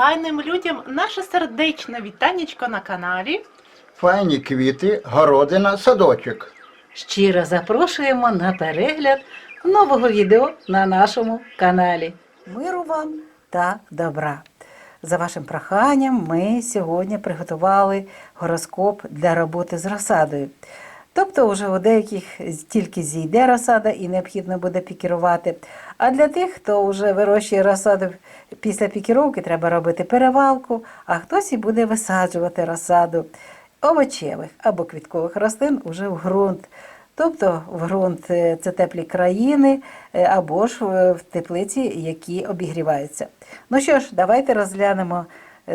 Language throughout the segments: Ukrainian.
файним людям наше сердечне вітанечко на каналі. Файні квіти, городина, садочок. Щиро запрошуємо на перегляд нового відео на нашому каналі. Миру вам та добра! За вашим проханням, ми сьогодні приготували гороскоп для роботи з розсадою. Тобто, вже у деяких тільки зійде розсада і необхідно буде пікірувати. А для тих, хто вже вирощує розсаду після пікіровки, треба робити перевалку, а хтось і буде висаджувати розсаду овочевих або квіткових рослин уже в ґрунт. Тобто в ґрунт е, це теплі країни е, або ж е, в теплиці, які обігріваються. Ну що ж, давайте розглянемо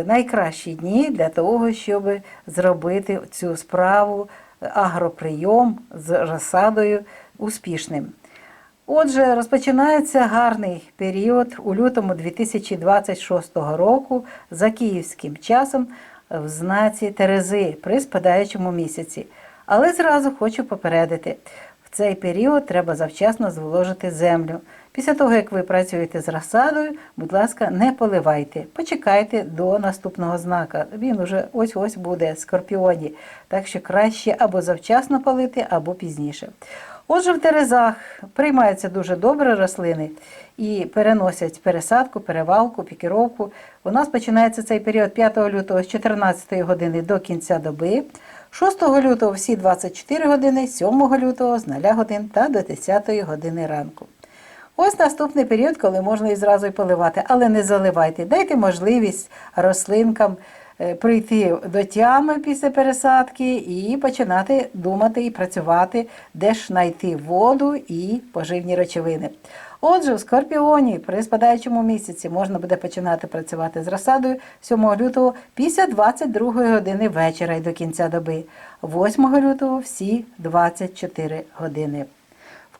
найкращі дні для того, щоб зробити цю справу агроприйом з розсадою успішним. Отже, розпочинається гарний період у лютому 2026 року за київським часом в знаці Терези при спадаючому місяці. Але зразу хочу попередити: в цей період треба завчасно зволожити землю. Після того, як ви працюєте з розсадою, будь ласка, не поливайте. Почекайте до наступного знака. Він уже ось-ось буде скорпіоні. Так що краще або завчасно полити, або пізніше. Отже, в терезах приймаються дуже добре рослини і переносять пересадку, перевалку, пікіровку. У нас починається цей період 5 лютого з 14 години до кінця доби, 6 лютого всі 24 години, 7 лютого з 0 годин та до 10 години ранку. Ось наступний період, коли можна і зразу й поливати, але не заливайте. Дайте можливість рослинкам е, прийти до тями після пересадки і починати думати і працювати, де ж знайти воду і поживні речовини. Отже, в Скорпіоні при спадаючому місяці можна буде починати працювати з розсадою 7 лютого після 22 години вечора і до кінця доби, 8 лютого всі 24 години.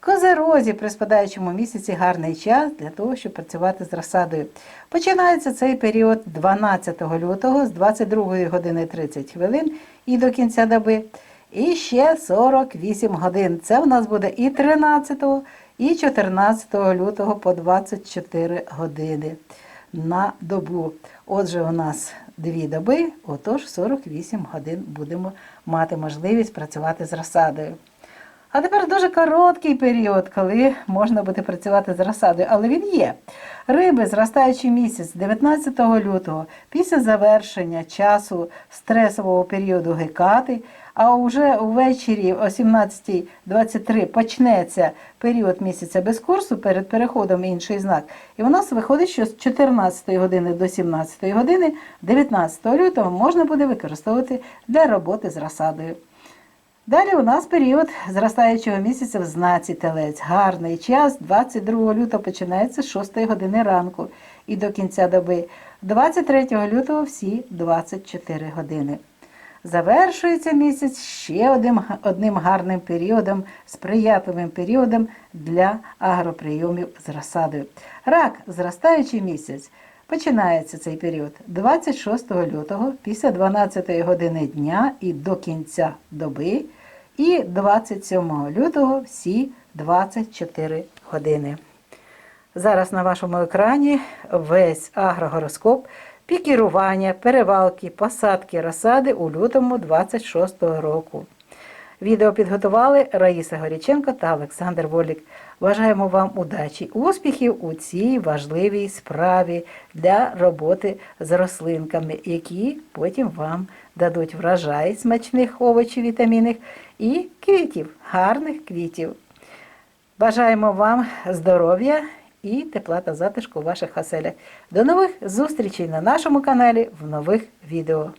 Козерозі при спадаючому місяці гарний час для того, щоб працювати з розсадою. Починається цей період 12 лютого з 22 години 30 хвилин і до кінця доби. І ще 48 годин. Це у нас буде і 13, і 14 лютого по 24 години на добу. Отже, у нас дві доби, отож 48 годин будемо мати можливість працювати з розсадою. А тепер дуже короткий період, коли можна буде працювати з розсадою, але він є. Риби, зростаючий місяць 19 лютого, після завершення часу стресового періоду гекати, а вже ввечері о 17.23 почнеться період місяця без курсу перед переходом інший знак. І у нас виходить, що з 14 години до 17 години 19 лютого можна буде використовувати для роботи з розсадою. Далі у нас період зростаючого місяця в знаці телець. Гарний час 22 лютого починається з 6 години ранку і до кінця доби. 23 лютого всі 24 години. Завершується місяць ще одним, одним гарним періодом, сприятливим періодом для агроприйомів з розсадою. Рак, зростаючий місяць. Починається цей період 26 лютого після 12 години дня і до кінця доби, і 27 лютого всі 24 години. Зараз на вашому екрані весь агрогороскоп, пікірування, перевалки, посадки розсади у лютому 26 року. Відео підготували Раїса Горіченко та Олександр Волік. Бажаємо вам удачі, успіхів у цій важливій справі для роботи з рослинками, які потім вам дадуть врожай смачних овочів, вітамінних і квітів, гарних квітів. Бажаємо вам здоров'я і тепла та затишку у ваших оселях. До нових зустрічей на нашому каналі в нових відео.